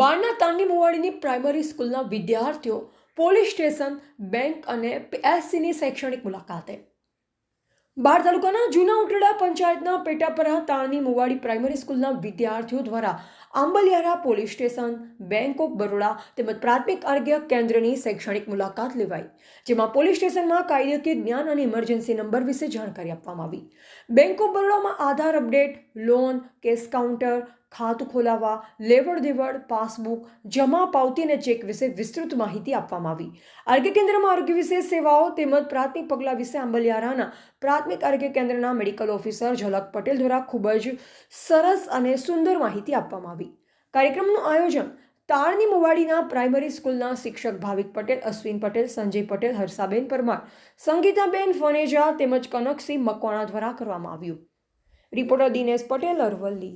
બારના તાંડી મુવાડીની પ્રાઇમરી સ્કૂલના વિદ્યાર્થીઓ પોલીસ સ્ટેશન, બેંક અને પીએસસીની શૈક્ષણિક મુલાકાતે. બાર તાલુકાના જૂના ઉટડા પંચાયતના પેટાપરા તાળની મુવાડી પ્રાઇમરી સ્કૂલના વિદ્યાર્થીઓ દ્વારા Ambaliyara police station, bank of Baroda તેમજ પ્રાથમિક આરોગ્ય કેન્દ્રની શૈક્ષણિક મુલાકાત લેવાઈ, જેમાં પોલીસ સ્ટેશનમાં કાયદાકીય જ્ઞાન અને ઇમરજન્સી નંબર વિશે જાણકારી આપવામાં આવી. Bank of બરોડામાં Aadhaar update, loan cash counter ખાતું ખોલાવવા લેવડ દેવડ, પાસબુક જમા પાવતી અને ચેક વિશે વિસ્તૃત માહિતી આપવામાં આવી. આરોગ્ય કેન્દ્રમાં આરોગ્ય વિશે સેવાઓ તેમજ પ્રાથમિક પગલાં વિશે આંબલિયારાના પ્રાથમિક આરોગ્ય કેન્દ્રના મેડિકલ ઓફિસર ઝલક પટેલ દ્વારા ખૂબ જ સરસ અને સુંદર માહિતી આપવામાં આવી. કાર્યક્રમનું આયોજન તાળની મુવાડીના પ્રાઇમરી સ્કૂલના શિક્ષક ભાવિક પટેલ, અશ્વિન પટેલ, સંજય પટેલ, હર્ષાબેન પરમાર, સંગીતાબેન ફનેજા તેમજ કનકસિંહ મકવાણા દ્વારા કરવામાં આવ્યું. રિપોર્ટર દિનેશ પટેલ, અરવલ્લી.